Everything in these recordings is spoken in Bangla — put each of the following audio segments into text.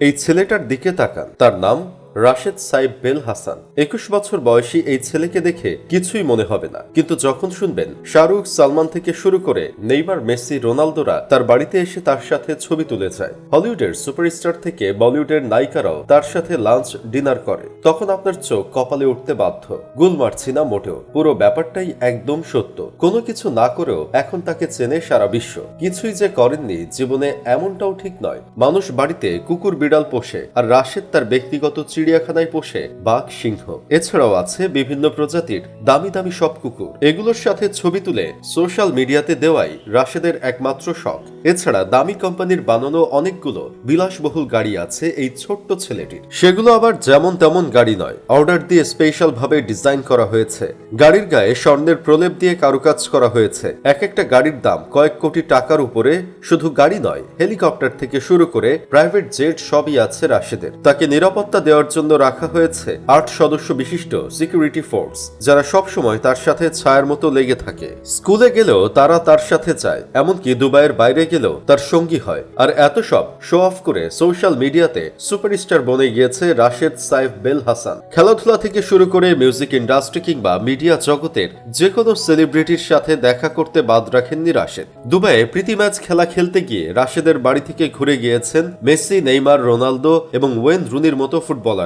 এই ছেলেটার দিকে তাকান। তার নাম রাশেদ সাইব বেল হাসান। একুশ বছর বয়সী এই ছেলেকে দেখে কিছুই মনে হবে না। কিন্তু যখন শুনবেন শাহরুখ সালমান থেকে শুরু করে নেইমার, মেসি, রোনালদোরা তার বাড়িতে এসে তার সাথে ছবি তুলে যায়। হলিউডের সুপারস্টার থেকে বলিউডের নায়িকারাও তার সাথে লাঞ্চ, ডিনার করে। তখন আপনার চোখ কপালে উঠতে বাধ্য। গুল মারছি না মোটেও। পুরো ব্যাপারটাই একদম সত্য। কোনো কিছু না করেও এখন তাকে চেনে সারা বিশ্ব। কিছুই যে করেননি জীবনে এমনটাও ঠিক নয়। মানুষ বাড়িতে কুকুর বিড়াল পোষে আর রাশেদ তার ব্যক্তিগত চিড়িয়াখানায় পোষে বাঘ, সিংহ। এছাড়াও আছে বিভিন্ন প্রজাতির দামি দামি সব কুকুর। এগুলোর সাথে ছবি তুলে সোশ্যাল মিডিয়াতে দেওয়াই রাশেদের একমাত্র শখ। এছাড়া দামি কোম্পানির বানানো অনেকগুলো বিলাসবহুল গাড়ি আছে এই ছোট্ট ছেলেটির। সেগুলো আবার যেমন তেমন গাড়ি নয়, অর্ডার দিয়ে স্পেশাল ভাবে ডিজাইন করা হয়েছে। গাড়ির গায়ে স্বর্ণের প্রলেপ দিয়ে কারুকাজ করা হয়েছে। এক একটা গাড়ির দাম কয়েক কোটি টাকার উপরে শুধু গাড়ি নয়, হেলিকপ্টার থেকে শুরু করে প্রাইভেট জেট সবই আছে রাশেদের। তাকে নিরাপত্তা দেওয়ার জন্য রাখা হয়েছে আট সদস্য বিশিষ্ট সিকিউরিটি ফোর্স যারা সব সময় তার সাথে ছায়ার মতো লেগে থাকে। স্কুলে গেলেও তারা তার সাথে যায়, এমনকি দুবাইয়ের বাইরে গেলেও তার সঙ্গী হয়। আর এত সব শো অফ করে সোশ্যাল মিডিয়াতে সুপারস্টার বনে গিয়েছে রাশেদ সাইফ বেল হাসান। খেলাধুলা থেকে শুরু করে মিউজিক ইন্ডাস্ট্রি কিংবা মিডিয়া জগতের যে কোনো সেলিব্রিটির সাথে দেখা করতে বাদ রাখেননি রাশেদ। দুবাইয়ে প্রীতি ম্যাচ খেলা খেলতে গিয়ে রাশেদের বাড়ি থেকে ঘুরে গিয়েছেন মেসি, নেইমার, রোনালদো এবং ওয়েন রুনির মতো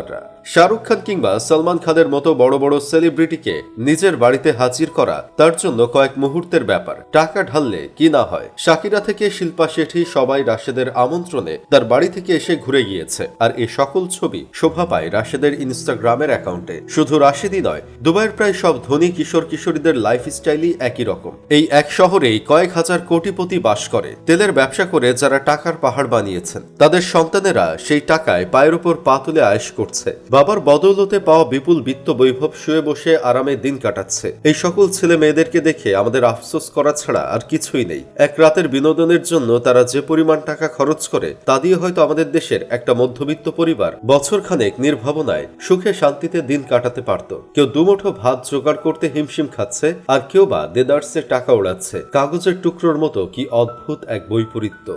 ফুটবলাররা শাহরুখ খান কিংবা সলমান খানের মতো বড় বড় সেলিব্রিটিকে নিজের বাড়িতে হাজির করা তার জন্য কয়েক মুহূর্তের ব্যাপার। টাকা ঢাললে কি না হয়? শাকিরা থেকে শিল্পা শেঠি, সবাই রাশেদের আমন্ত্রণে তার বাড়ি থেকে এসে ঘুরে গিয়েছে। আর এ সকল ছবি শোভা পায় রাশেদের ইনস্টাগ্রামের অ্যাকাউন্টে। শুধু রাশেদই নয়, দুবাইয়ের প্রায় সব ধনী কিশোর কিশোরীদের লাইফস্টাইলই একই রকম। এই এক শহরেই কয়েক হাজার কোটিপতি বাস করে। তেলের ব্যবসা করে যারা টাকার পাহাড় বানিয়েছেন, তাদের সন্তানেরা সেই টাকায় পায়ের উপর পা তুলে আয়েশ করছে। বাবার বদৌলতে পাওয়া বিপুল বিত্ত বৈভব শুয়ে বসে আরামে দিন কাটাচ্ছে। এই সকল ছেলে মেয়েদেরকে দেখে আমাদের আফসোস করা ছাড়া আর কিছুই নেই। এক রাতের বিনোদনের জন্য তারা যে পরিমাণ টাকা খরচ করে, তা দিয়ে হয়তো আমাদের দেশের একটা মধ্যবিত্ত পরিবার বছরখানেক নির্ভাবনায় সুখে শান্তিতে দিন কাটাতে পারত। কেউ দুমুঠো ভাত জোগাড় করতে হিমশিম খাচ্ছে, আর কেউ বা দেদার্সে টাকা ওড়াচ্ছে। কাগজের টুকরোর মতো কি অদ্ভুত এক বৈপরীত্য।